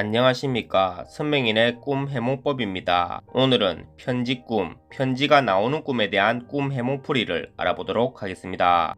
안녕하십니까 선명인의 꿈 해몽법입니다. 오늘은 편지 꿈, 편지가 나오는 꿈에 대한 꿈 해몽풀이를 알아보도록 하겠습니다.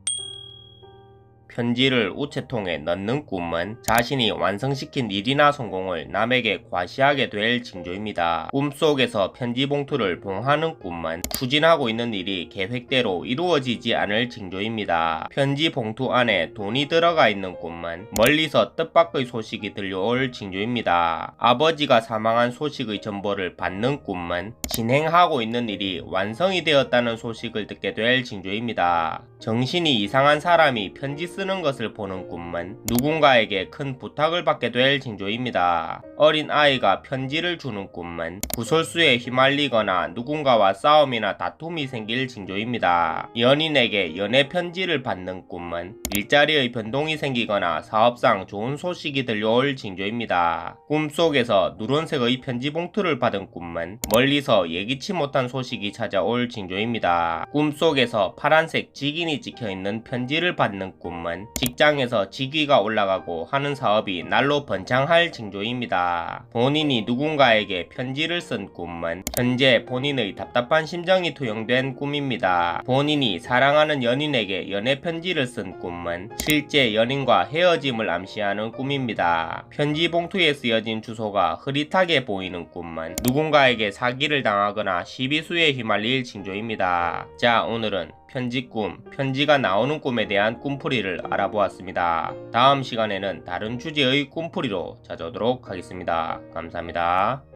편지를 우체통에 넣는 꿈은 자신이 완성시킨 일이나 성공을 남에게 과시하게 될 징조입니다. 꿈속에서 편지 봉투를 봉하는 꿈은 추진하고 있는 일이 계획대로 이루어지지 않을 징조입니다. 편지 봉투 안에 돈이 들어가 있는 꿈은 멀리서 뜻밖의 소식이 들려올 징조입니다. 아버지가 사망한 소식의 전보를 받는 꿈은 진행하고 있는 일이 완성이 되었다는 소식을 듣게 될 징조입니다. 정신이 이상한 사람이 편지 쓰는 것을 보는 꿈은 누군가에게 큰 부탁을 받게 될 징조입니다. 어린 아이가 편지를 주는 꿈은 구설수에 휘말리거나 누군가와 싸움이나 다툼이 생길 징조입니다. 연인에게 연애 편지를 받는 꿈은 일자리의 변동이 생기거나 사업상 좋은 소식이 들려올 징조입니다. 꿈속에서 누런색의 편지 봉투를 받은 꿈은 멀리서 예기치 못한 소식이 찾아올 징조입니다. 꿈속에서 파란색 직인이 찍혀 있는 편지를 받는 꿈은 직장에서 직위가 올라가고 하는 사업이 날로 번창할 징조입니다. 본인이 누군가에게 편지를 쓴 꿈은 현재 본인의 답답한 심정이 투영된 꿈입니다. 본인이 사랑하는 연인에게 연애 편지를 쓴 꿈은 실제 연인과 헤어짐을 암시하는 꿈입니다. 편지 봉투에 쓰여진 주소가 흐릿하게 보이는 꿈은 누군가에게 사기를 당하거나 시비수에 휘말릴 징조입니다. 자, 오늘은 편지 꿈, 편지가 나오는 꿈에 대한 꿈풀이를 알아보았습니다. 다음 시간에는 다른 주제의 꿈풀이로 찾아오도록 하겠습니다. 감사합니다.